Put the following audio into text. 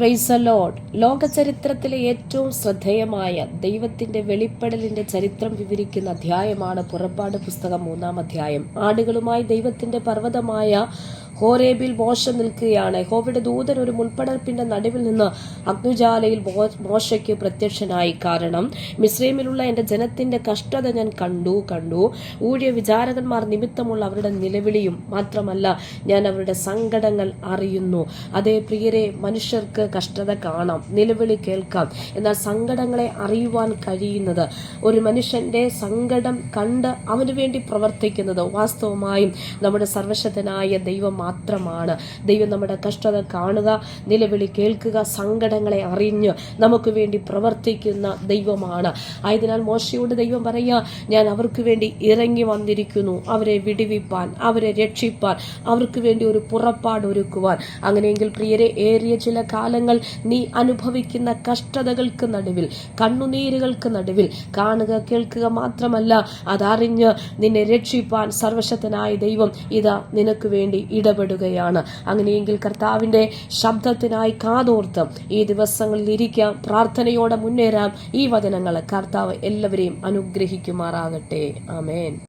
Price load ലോക ചരിത്രത്തിലെ ഏറ്റവും ശ്രദ്ധേയമായ ദൈവത്തിന്റെ വെളിപ്പെടലിന്റെ ചരിത്രം വിവരിക്കുന്ന അധ്യായമാണ് പുറപ്പാട് പുസ്തകം മൂന്നാം അധ്യായം. ആടുകളുമായി ദൈവത്തിന്റെ പർവതമായ ഹോരേബിൽ മോശ നിൽക്കുകയാണ്. ഹോബിയുടെ ദൂതൻ ഒരു മുൾപ്പടർപ്പിന്റെ നടുവിൽ നിന്ന് അഗ്നുജാലയിൽ മോശയ്ക്ക് പ്രത്യക്ഷനായി. കാരണം മിസ്രൈമിലുള്ള എന്റെ ജനത്തിന്റെ കഷ്ടത ഞാൻ കണ്ടു കണ്ടു. ഊഴിയ വിചാരകന്മാർ നിമിത്തമുള്ള അവരുടെ നിലവിളിയും മാത്രമല്ല ഞാൻ അവരുടെ സങ്കടങ്ങൾ അറിയുന്നു. അതേ പ്രിയരെ മനുഷ്യർക്ക് കഷ്ടത കാണാം നിലവിളി കേൾക്കാം. എന്നാൽ സങ്കടങ്ങളെ അറിയുവാൻ കഴിയുന്നത് ഒരു മനുഷ്യന്റെ സങ്കടം കണ്ട് അവന് വേണ്ടി പ്രവർത്തിക്കുന്നത് വാസ്തവമായും നമ്മുടെ സർവശക്തനായ ദൈവം മാത്രമാണ്. ദൈവം നമ്മുടെ കഷ്ടത കാണുക നിലവിളി കേൾക്കുക സങ്കടങ്ങളെ അറിഞ്ഞ് നമുക്ക് വേണ്ടി പ്രവർത്തിക്കുന്ന ദൈവമാണ്. ആയതിനാൽ മോശയോട് ദൈവം പറയുക ഞാൻ അവർക്ക് വേണ്ടി ഇറങ്ങി വന്നിരിക്കുന്നു. അവരെ വിടുവിപ്പാൻ അവരെ രക്ഷിപ്പാൻ അവർക്ക് വേണ്ടി ഒരു പുറപ്പാട് ഒരുക്കുവാൻ. അങ്ങനെയെങ്കിൽ പ്രിയരെ ഏറിയ ചില കാലങ്ങൾ നീ അനുഭവിക്കുന്ന കഷ്ടതകൾക്ക് നടുവിൽ കണ്ണുനീരുകൾക്ക് നടുവിൽ കാണുക കേൾക്കുക മാത്രമല്ല അതറിഞ്ഞ് നിന്നെ രക്ഷിപ്പാൻ സർവശക്തനായ ദൈവം ഇതാ നിനക്ക് വേണ്ടി ഇടപെടുകയാണ്. അങ്ങനെയെങ്കിൽ കർത്താവിന്റെ ശബ്ദത്തിനായി കാതോർത്ത് ഈ ദിവസങ്ങളിൽ ഇരിക്കാം. പ്രാർത്ഥനയോടെ മുന്നേറാം. ഈ വചനങ്ങൾ കർത്താവ് എല്ലാവരെയും അനുഗ്രഹിക്കുമാറാകട്ടെ. ആമേൻ.